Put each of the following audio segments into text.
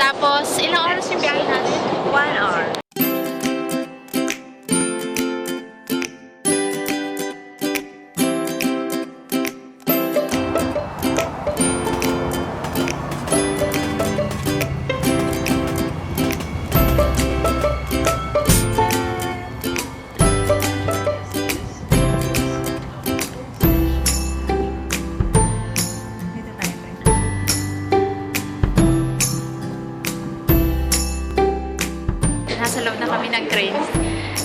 Tapos, ilang oras yung biyahe natin? One hour. Nasa loob na kami ng train.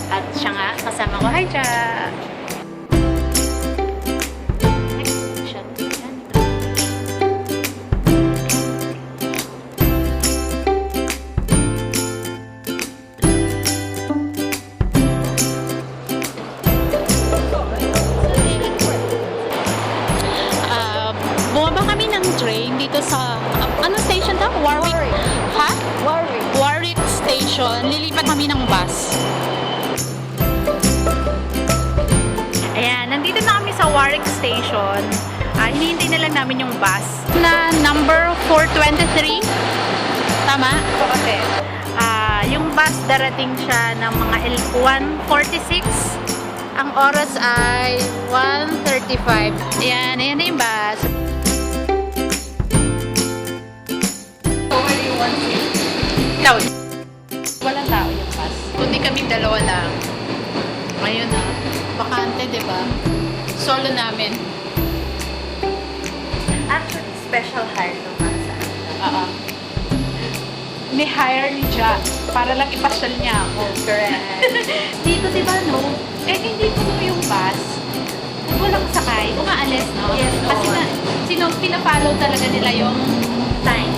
At siya nga, kasama ko. Hi, Ja! Warwick Station. Ah, hinihintay na lang namin yung bus na number 423. Tama? Okay. Ah, yung bus darating siya ng mga 146. Ang oras ay 1.35. Ayan, ayan na yung bus. So, where do you want to Ikaw, walang tao yung bus. Kundi kami dalawa lang. Ngayon na, bakante, di ba? Solo namin. Actually, special hire to para sa. Oo. Ni-hire ni Ja para lang ipasyal niya ako. Correct. Dito, di ba, no? Eh, hindi puno yung bus. Pag walang sakay, umaalis, no? Yes, Kasi oo. na, sino, pinafollow talaga nila yung Time.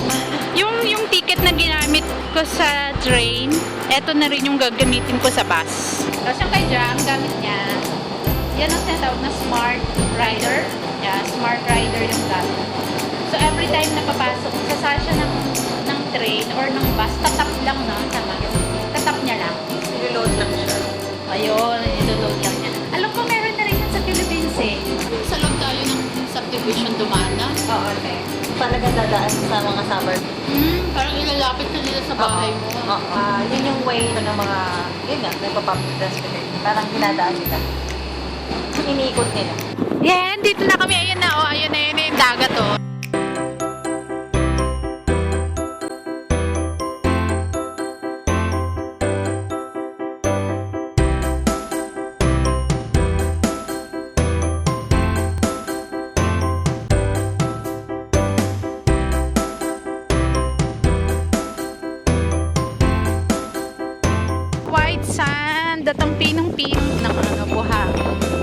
yung yung ticket na ginamit ko sa train, eto na rin yung gagamitin ko sa bus. Tapos yung kay Ja, ang gamit niya, yan ang tinatawag na Smart Rider. Yeah, Smart Rider yung gamit. So every time na papasok, sasal siya ng, ng train or ng bus, tatap lang na, tama. Tatap niya lang. Reload lang siya. Ayun, idoload lang niya. Alam ko meron na rin yan sa Philippines eh. Sa loob tayo ng subdivision dumaan na. Oo, okay. Talaga dadaan sa mga suburb. Hmm, parang ilalapit na nila sa bahay mo. Oo. Ah, yun yung way ng mga, yun nga, nagpa-public transportation. Parang dinadaan nila. Iniikot nila. Yan, dito na kami. Ayun na, oh. Ayun na yun yung dagat, oh. White sand at ang pinong-pinong ng ano, buhangin.